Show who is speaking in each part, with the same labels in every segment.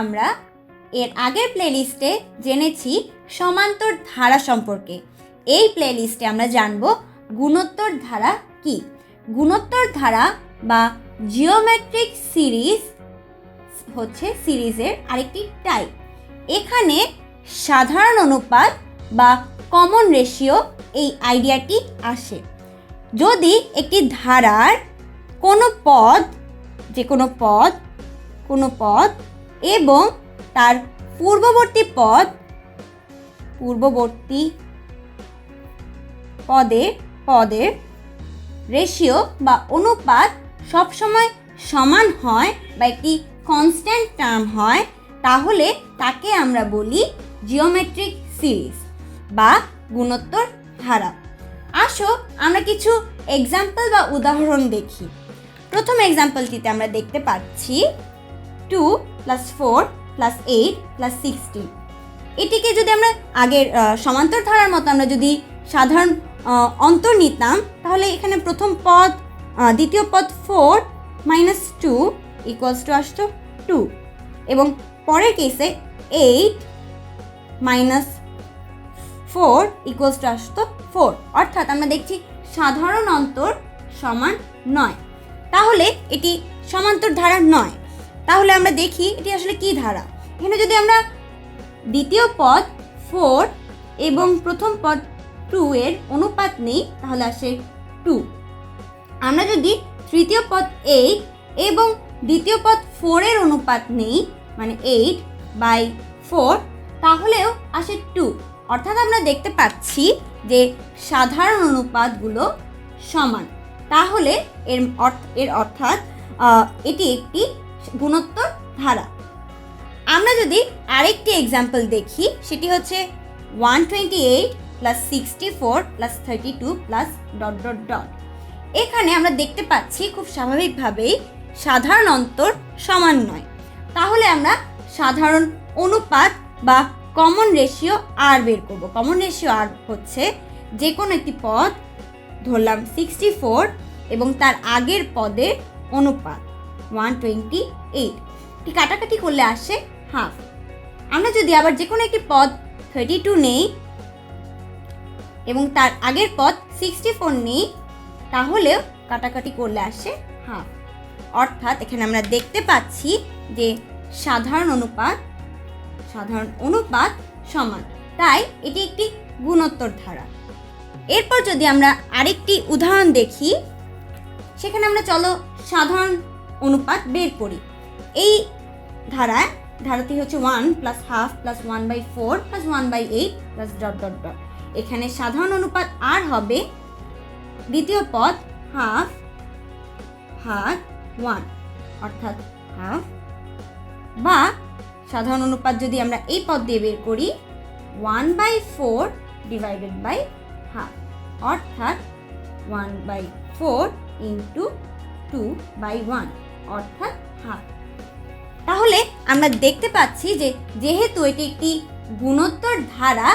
Speaker 1: আমরা এর আগের প্লেলিস্টে জেনেছি সমান্তর ধারা সম্পর্কে। এই প্লেলিস্টে আমরা জানব গুণোত্তর ধারা কি? গুণোত্তর ধারা বা জিওমেট্রিক সিরিজ হচ্ছে সিরিজের আরেকটি টাইপ এখানে সাধারণ অনুপাত বা কমন রেশিও এই আইডিয়াটি আসে। যদি একটি ধারার কোনো পদ, যে কোনো পদ কোনো পদ এবং তার পূর্ববর্তী পদ, পূর্ববর্তী পদের পদের রেশিও বা অনুপাত সবসময় সমান হয় বা একটি কনস্ট্যান্ট টার্ম হয়, তাহলে তাকে আমরা বলি জিওমেট্রিক সিরিজ বা গুণোত্তর ধারা। আসো আমরা কিছু এক্সাম্পল বা উদাহরণ দেখি। প্রথম এক্সাম্পলটিতে আমরা দেখতে পাচ্ছি two plus four plus eight plus sixteen এটিকে যদি আমরা আগের সমান্তর ধারার মতো আমরা যদি সাধারণ অন্তর নিতাম, তাহলে এখানে প্রথম পদ দ্বিতীয় পদ four minus two equals two আসতো টু এবং পরের কেসে eight minus four equals two আসতো ফোর অর্থাৎ আমরা দেখছি সাধারণ অন্তর সমান নয়। তাহলে এটি সমান্তর ধারা নয়। তাহলে আমরা দেখি এটি আসলে কি ধারা। এখানে যদি আমরা দ্বিতীয় পদ ফোর এবং প্রথম পদ টু এর অনুপাত নেই, তাহলে আসে টু আমরা যদি তৃতীয় পদ এইট এবং দ্বিতীয় পদ ফোরের অনুপাত নেই মানে এইট বাই ফোর তাহলেও আসে টু অর্থাৎ আমরা দেখতে পাচ্ছি যে সাধারণ অনুপাতগুলো সমান। তাহলে এর অর্থ এর অর্থাৎ এটি একটি গুণোত্তর ধারা। আমরা যদি আরেকটি এক্সাম্পল দেখি, সেটি হচ্ছে one twenty eight plus sixty four plus thirty two plus dot dot dot এখানে আমরা দেখতে পাচ্ছি খুব স্বাভাবিকভাবেই সাধারণ অন্তর সমান নয়। তাহলে আমরা সাধারণ অনুপাত বা কমন রেশিও আর বের করব। কমন রেশিও আর হচ্ছে যে কোনো একটি পদ, ধরলাম সিক্সটি ফোর এবং তার আগের পদের অনুপাত। ওয়ান টোয়েন্টি এইট কাটাকাটি করলে আসে? হাফ আমরা যদি আবার যে কোনো একটি পদ থার্টি টু নেই এবং তার আগের পদ সিক্সটি ফোর নেই, তাহলেও কাটাকাটি করলে আসে হাফ অর্থাৎ এখানে আমরা দেখতে পাচ্ছি যে সাধারণ অনুপাত সাধারণ অনুপাত সমান। তাই এটি একটি গুণোত্তর ধারা। এরপর যদি আমরা আরেকটি উদাহরণ দেখি, সেখানে আমরা চলো সাধারণ অনুপাত বের করি। এই ধারায় ধারাটি হচ্ছে one plus half plus one by four plus one by eight plus dot dot dot এখানে সাধারণ অনুপাত আর হবে দ্বিতীয় পদ হাফ ভাগ ওয়ান অর্থাৎ হাফ বা সাধারণ অনুপাত যদি আমরা এই পদ দিয়ে বের করি one by four divided by half অর্থাৎ one by four into two by one অর্থাৎ হাত তাহলে আমরা দেখতে পাচ্ছি যে যেহেতু এটি একটি গুণোত্তর ধারা,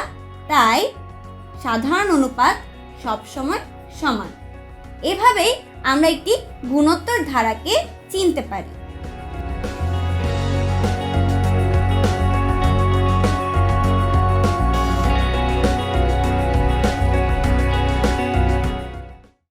Speaker 1: তাই সাধারণ অনুপাত সবসময় সমান। এভাবেই আমরা একটি গুণোত্তর ধারাকে চিনতে পারি।